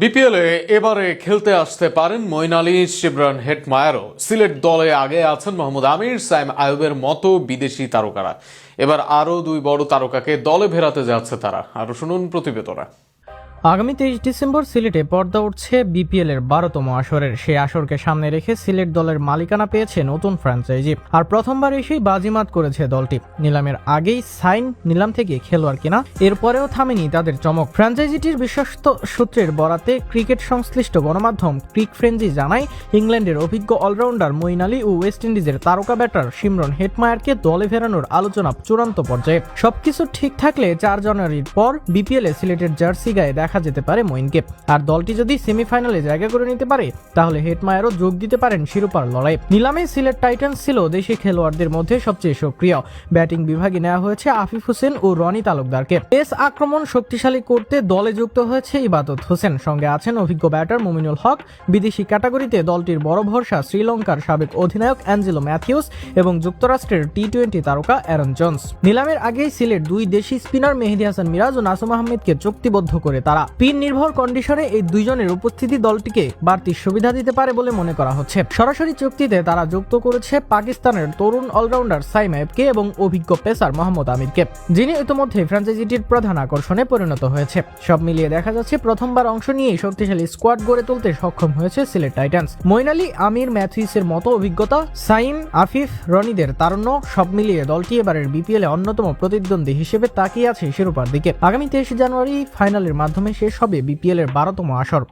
বিপিএলে এবারে খেলতে আসতে পারেন মইন আলী, শিবরান হেটমায়ারও। সিলেট দলে আগে আছেন মোহাম্মদ আমির, সাইম আয়ুবের মতো বিদেশি তারকারা। এবার আরও দুই বড় তারকাকে দলে ভেরাতে যাচ্ছে তারা। আরও শুনুন প্রতিবেদনা। আগামী তেইশ ডিসেম্বর সিলেটে পর্দা উঠছে বিপিএল এর বারোতম আসরের। সেই আসরকে সামনে রেখে সিলেট দলের মালিকানা পেয়েছে নতুন ফ্র্যাঞ্চাইজি। আর প্রথমবার এসেই বাজিমাত করেছে দলটি। নিলামের আগেই সাইন নিলাম থেকে খেলোয়াড় কিনা, এরপরেও থামেনি তাদের চমক। ফ্র্যাঞ্চাইজিটির বিশ্বস্ত সূত্রের বরাতে ক্রিকেট সংশ্লিষ্ট গণমাধ্যম ক্রিক ফ্রেঞ্জি জানায়, ইংল্যান্ডের অভিজ্ঞ অলরাউন্ডার মইন আলী ও ওয়েস্ট ইন্ডিজের তারকা ব্যাটার সিমরন হেটমায়ারকে দলে ফেরানোর আলোচনা চূড়ান্ত পর্যায়ে। সবকিছু ঠিক থাকলে চার জানুয়ারির পর বিপিএল সিলেটের জার্সি গায়ে দেখা যেতে পারে মইনকে আর দলটি যদি সেমিফাইনালে জায়গা করে নিতে পারে, তাহলে হেটমায়ারও যোগ দিতে পারেন শিরোপার লড়াই নিলামে সিলেট টাইটান্স ছিল দেশি খেলোয়াড়দের মধ্যে সবচেয়ে সক্রিয়। ব্যাটিং বিভাগে নেওয়া হয়েছে আফিফ হোসেন ও রনি তালুকদারকে। পেস আক্রমণ শক্তিশালী করতে দলে যুক্ত হয়েছে ইবাদত হোসেন। সঙ্গে আছেন অভিজ্ঞ ব্যাটার মুমিনুল হক। বিদেশি ক্যাটাগরিতে দলটির বড় ভরসা শ্রীলঙ্কার সাবেক অধিনায়ক অ্যাঞ্জেলো ম্যাথিউস এবং যুক্তরাষ্ট্রের টি টোয়েন্টি তারকা অ্যারন জোন্স। নিলামের আগেই সিলেট দুই দেশি স্পিনার মেহেদি হাসান মিরাজ ও নাসুম আহমেদকে চুক্তিবদ্ধ করে তারা পিন নির্ভর কন্ডিশনে এই দুইজনের উপস্থিতি দলটিকে বাড়তি সুবিধা দিতে পারে বলে মনে করা হচ্ছে। সরাসরি চুক্তিতে তারা যুক্ত করেছে পাকিস্তানের তরুণ অলরাউন্ডার সাইম আইবকে এবং অভিজ্ঞ পেসার মোহাম্মদ আমিরকে, যিনি ইতিমধ্যে ফ্র্যাঞ্চাইজিটির প্রধান আকর্ষণে পরিণত হয়েছে। সব মিলিয়ে দেখা যাচ্ছে, প্রথমবার অংশ নিয়ে শক্তিশালী স্কোয়াড গড়ে তুলতে সক্ষম হয়েছে সিলেট টাইটান্স। মইন আলী, আমির, ম্যাথিউসের মতো অভিজ্ঞতা, সাইম, আফিফ, রনিদের তারণ্য, সব মিলিয়ে দলটি এবারের বিপিএল এ অন্যতম প্রতিদ্বন্দ্বী হিসেবে তাকিয়ে আছে শিরোপার দিকে। আগামী তেইশে জানুয়ারি ফাইনালের মাধ্যমে শেষ হবে বিপিএলের বারোতম আসর।